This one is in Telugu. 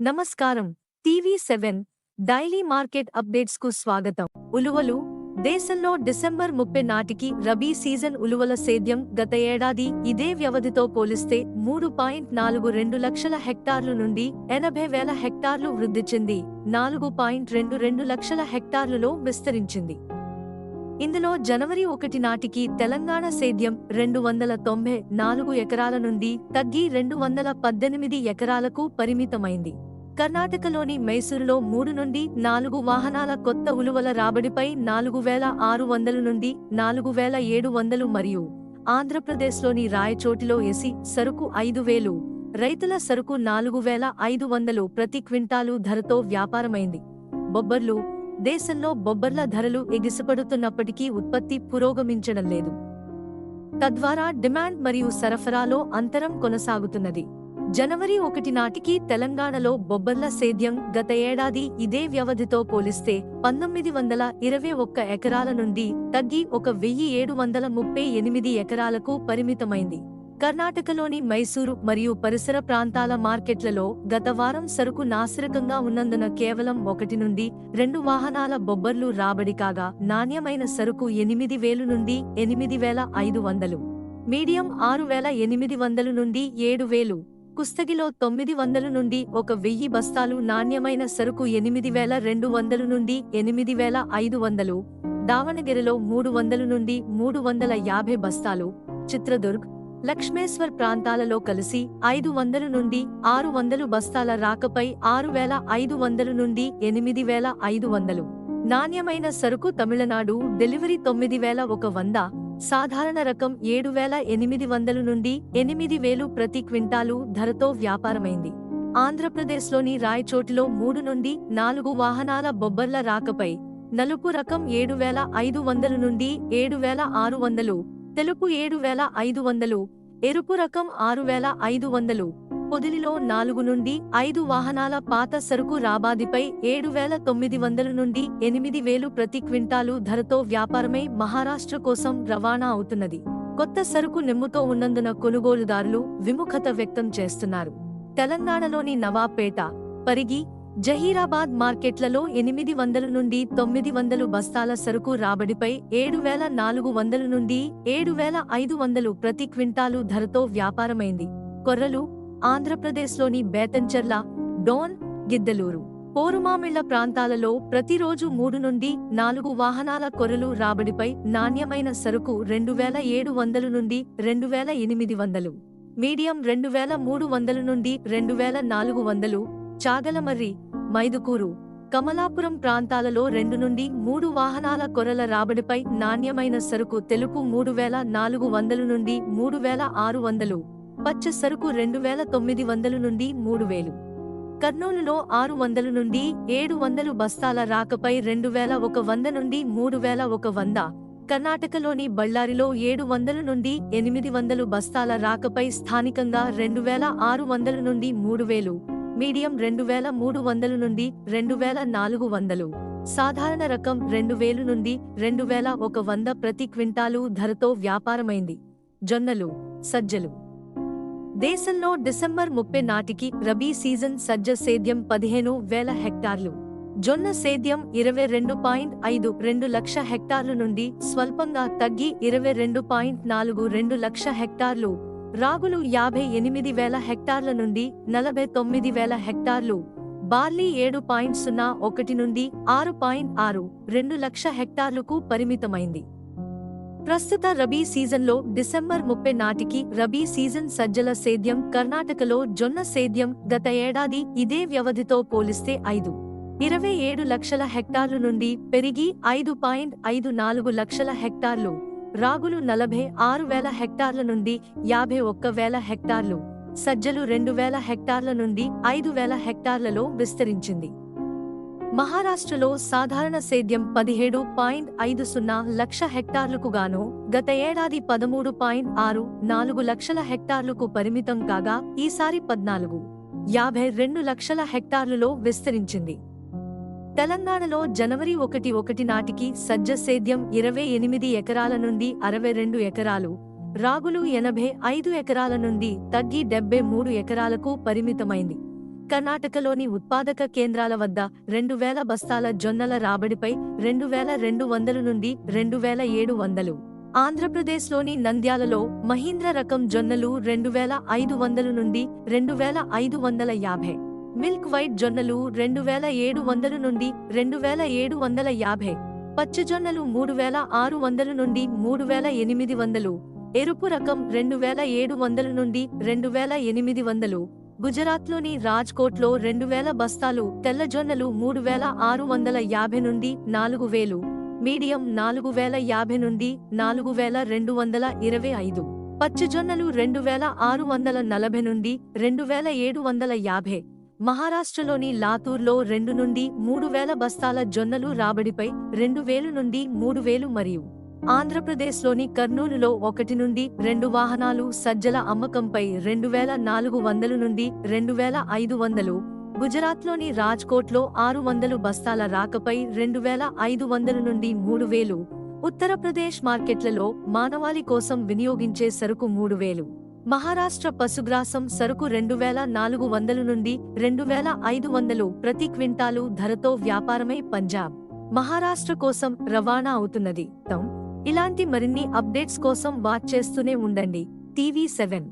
నమస్కారం. టీవీ సెవెన్ డైలీ మార్కెట్ అప్డేట్స్కు స్వాగతం. ఉలువలు దేశంలో డిసెంబర్ ముప్పై నాటికి రబీ సీజన్ ఉలువల సేద్యం గత ఏడాది ఇదే వ్యవధితో పోలిస్తే మూడు పాయింట్ నాలుగు రెండు లక్షల హెక్టార్లు నుండి ఎనభై వేల హెక్టార్లు వృద్ధి చెంది నాలుగు పాయింట్ రెండు రెండు లక్షల హెక్టార్లులో విస్తరించింది. ఇందులో జనవరి ఒకటి నాటికి తెలంగాణ సేద్యం రెండు వందల తొంభై నాలుగు ఎకరాల నుండి తగ్గి రెండు వందల పద్దెనిమిది ఎకరాలకు పరిమితమైంది. కర్ణాటకలోని మైసూరులో మూడు నుండి నాలుగు వాహనాల కొత్త ఉలువల రాబడిపై నాలుగు వేల ఆరు వందల నుండి నాలుగు వేల ఏడు వందలు మరియు ఆంధ్రప్రదేశ్లోని రాయచోటిలో ఎసి సరుకు ఐదు వేలు రైతుల సరుకు నాలుగు వేల ఐదు వందలు ప్రతి క్వింటాలు ధరతో వ్యాపారమైంది. బొబ్బర్లు దేశంలో బొబ్బర్ల ధరలు ఎగిసిపడుతున్నప్పటికీ ఉత్పత్తి పురోగమించడం లేదు. తద్వారా డిమాండ్ మరియు సరఫరాలో అంతరం కొనసాగుతున్నది. జనవరి ఒకటి నాటికి తెలంగాణలో బొబ్బర్ల సేద్యం గత ఏడాది ఇదే వ్యవధితో పోలిస్తే పంతొమ్మిది వందల ఇరవై ఒక్క ఎకరాల నుండి తగ్గి ఒక వెయ్యి ఏడు వందల ముప్పై ఎనిమిది ఎకరాలకు పరిమితమైంది. కర్ణాటకలోని మైసూరు మరియు పరిసర ప్రాంతాల మార్కెట్లలో గత వారం సరుకు నాసిరకంగా ఉన్నందున కేవలం ఒకటి నుండి రెండు వాహనాల బొబ్బర్లు రాబడి కాగా నాణ్యమైన సరుకు ఎనిమిది వేలు నుండి ఎనిమిది వేల ఐదు వందలు మీడియం ఆరు వేల ఎనిమిది వందలు నుండి ఏడు వేలు కుస్తగిలో తొమ్మిది వందల నుండి ఒక వెయ్యి బస్తాలు నాణ్యమైన సరుకు ఎనిమిది వేల రెండు వందలు నుండి ఎనిమిది వేల ఐదు వందలు దావణగిరిలో మూడు వందలు నుండి మూడు వందల యాభై బస్తాలు చిత్రదుర్గ్ లక్ష్మేశ్వర్ ప్రాంతాలలో కలిసి ఐదు వందలు నుండి ఆరు వందలు బస్తాల రాకపై ఆరు వేల ఐదు వందలు నుండి ఎనిమిది వేల ఐదు వందలు. నాణ్యమైన సరుకు తమిళనాడు డెలివరీ తొమ్మిది వేల ఒక వంద సాధారణ రకం ఏడు వేల ఎనిమిది వందలు నుండి ఎనిమిది వేలు ప్రతి క్వింటాలు ధరతో వ్యాపారమైంది. ఆంధ్రప్రదేశ్లోని రాయచోటిలో మూడు నుండి నాలుగు వాహనాల బొబ్బర్ల రాకపై నలుపు రకం ఏడు వేల ఐదు వందలు నుండి ఏడు వేల ఆరు వందలు తెలుపు ఏడు వేల ఐదు వందలు ఎరుపు రకం ఆరు వేల ఐదు వందలు పొదిలిలో నాలుగు నుండి ఐదు వాహనాల పాత సరుకు రాబాదిపై ఏడు వేల తొమ్మిది వందల నుండి ఎనిమిది వేలు ప్రతి క్వింటాలు ధరతో వ్యాపారమై మహారాష్ట్ర కోసం రవాణా అవుతున్నది. కొత్త సరుకు నెమ్ముతో ఉన్నందున కొనుగోలుదారులు విముఖత వ్యక్తం చేస్తున్నారు. తెలంగాణలోని నవాపేట పరిగి జహీరాబాద్ మార్కెట్లలో ఎనిమిది వందల నుండి తొమ్మిది వందలు బస్తాల సరుకు రాబడిపై ఏడు వేల నాలుగు వందల నుండి ఏడు వేల ఐదు వందలు ప్రతి క్వింటాలు ధరతో వ్యాపారమైంది. కొర్రలు ఆంధ్రప్రదేశ్లోని బేతంచెర్ల డోన్ గిద్దలూరు పోరుమామిళ్ళ ప్రాంతాలలో ప్రతిరోజు మూడు నుండి నాలుగు వాహనాల కొర్రలు రాబడిపై నాణ్యమైన సరుకు రెండు వేల ఏడు వందలు నుండి రెండు వేల ఎనిమిది వందలు మీడియం రెండు వేల మూడు వందల నుండి రెండు వేల నాలుగు వందలు చాగలమర్రి మైదుకూరు. కమలాపురం ప్రాంతాలలో రెండు నుండి మూడు వాహనాల కొరల రాబడిపై నాణ్యమైన సరుకు తెలుపు మూడు వేల నాలుగు వందలు నుండి మూడు వేల ఆరు వందలు పచ్చ సరుకు రెండు వేల తొమ్మిది వందలు నుండి మూడు వేలు. కర్నూలులో ఆరు వందలు నుండి ఏడు వందలు బస్తాల రాకపై రెండు వేల ఒక వంద నుండి మూడు వేల ఒక వంద కర్ణాటకలోని బళ్ళారిలో ఏడు వందల నుండి ఎనిమిది వందలు బస్తాల రాకపై స్థానికంగా రెండు వేల ఆరు వందల నుండి మూడు వేలు. మీడియం రెండు వేల మూడు వందలు నుండి రెండు వేల నాలుగు వందలు. సాధారణ రకం రెండు వేలు నుండి రెండు వేల ఒక వంద ప్రతి క్వింటాలు ధరతో వ్యాపారమైంది. జొన్నలు సజ్జలు. దేశంలో డిసెంబర్ ముప్పై నాటికి రబీ సీజన్ సజ్జ సేద్యం పదిహేను వేల హెక్టార్లు. జొన్న సేద్యం ఇరవై రెండు పాయింట్ ఐదు రెండు లక్ష హెక్టార్లు నుండి స్వల్పంగా తగ్గి ఇరవై రెండు పాయింట్ నాలుగు రెండు లక్ష హెక్టార్లు రాగులు యాభై ఎనిమిది వేల హెక్టార్ల నుండి నలభై తొమ్మిది వేల హెక్టార్లు బార్లీ ఏడు పాయింట్ సున్నా ఒకటి నుండి ఆరు పాయింట్ ఆరు రెండు లక్ష హెక్టార్లకు పరిమితమైంది. ప్రస్తుత రబీ సీజన్లో డిసెంబర్ ముప్పై నాటికి రబీ సీజన్ సజ్జల సేద్యం కర్ణాటకలో జొన్న సేద్యం గత ఏడాది ఇదే వ్యవధితో పోలిస్తే ఐదు ఇరవై ఏడు లక్షల హెక్టార్లు నుండి పెరిగి ఐదు పాయింట్ ఐదు నాలుగు లక్షల హెక్టార్లు రాగులు నలభై ఆరు వేల హెక్టార్ల నుండి యాభై ఒక్క వేల హెక్టార్లు సజ్జలు రెండు వేల హెక్టార్ల నుండి ఐదు వేల హెక్టార్లలో విస్తరించింది. మహారాష్ట్రలో సాధారణ సేద్యం పదిహేడు పాయింట్ ఐదు సున్నా లక్ష హెక్టార్లకు గాను గత ఏడాది పదమూడు పాయింట్ ఆరు నాలుగు లక్షల హెక్టార్లకు పరిమితం కాగా ఈసారి పద్నాలుగు యాభై రెండు లక్షల హెక్టార్లలో విస్తరించింది. తెలంగాణలో జనవరి ఒకటి ఒకటి నాటికి సజ్జ సేద్యం ఇరవై ఎనిమిది ఎకరాల నుండి అరవై రెండు ఎకరాలు రాగులు ఎనభై ఐదు ఎకరాల నుండి తగ్గి డెబ్బై మూడు ఎకరాలకు పరిమితమైంది. కర్ణాటకలోని ఉత్పాదక కేంద్రాల వద్ద రెండు వేల బస్తాల జొన్నల రాబడిపై రెండు వేల రెండు వందలు నుండి రెండు వేల ఏడు వందలు ఆంధ్రప్రదేశ్లోని నంద్యాలలో మహీంద్ర రకం జొన్నలు రెండు వేల ఐదు వందలు నుండి రెండు వేల ఐదు వందల యాభై. మిల్క్ వైట్ జొన్నలు రెండు వేల ఏడు వందల నుండి రెండు వేల ఏడు వందల యాభై. పచ్చి జొన్నలు మూడు వేల ఆరు వందల నుండి మూడు వేల ఎనిమిది వందలు. ఎరుపు రకం రెండు వేల ఏడు వందల నుండి రెండు వేల ఎనిమిది వందలు. గుజరాత్లోని రాజ్కోట్లో రెండు వేల బస్తాలు తెల్ల జొన్నలు మూడు వేల ఆరు వందల యాభై నుండి నాలుగు వేలు. మీడియం నాలుగు వేల యాభై నుండి నాలుగు వేల రెండు వందల ఇరవై ఐదు. పచ్చి జొన్నలు రెండు వేల ఆరు వందల నలభై నుండి రెండు వేల ఏడు వందల యాభై. మహారాష్ట్రలోని లాతూర్లో రెండు నుండి మూడు వేల బస్తాల జొన్నలు రాబడిపై రెండు వేలు నుండి మూడు వేలు మరియు ఆంధ్రప్రదేశ్లోని కర్నూలులో ఒకటి నుండి రెండు వాహనాలు సజ్జల అమ్మకంపై రెండు వేల నాలుగు వందలు నుండి రెండు వేల ఐదు వందలు గుజరాత్లోని రాజ్కోట్లో ఆరు వందలు బస్తాల రాకపై రెండు వేల ఐదు వందలు నుండి మూడు వేలు ఉత్తరప్రదేశ్ మార్కెట్లలో మానవాళి కోసం వినియోగించే సరుకు మూడు వేలు. మహారాష్ట్ర పశుగ్రాసం సరుకు రెండు వేల నాలుగు వందలు నుండి రెండు వేల ఐదు వందలు ప్రతి క్వింటాలు ధరతో వ్యాపారమై పంజాబ్ మహారాష్ట్ర కోసం రవాణా అవుతున్నది. తం. ఇలాంటి మరిన్ని అప్డేట్స్ కోసం వాచ్ చేస్తూనే ఉండండి. TV seven.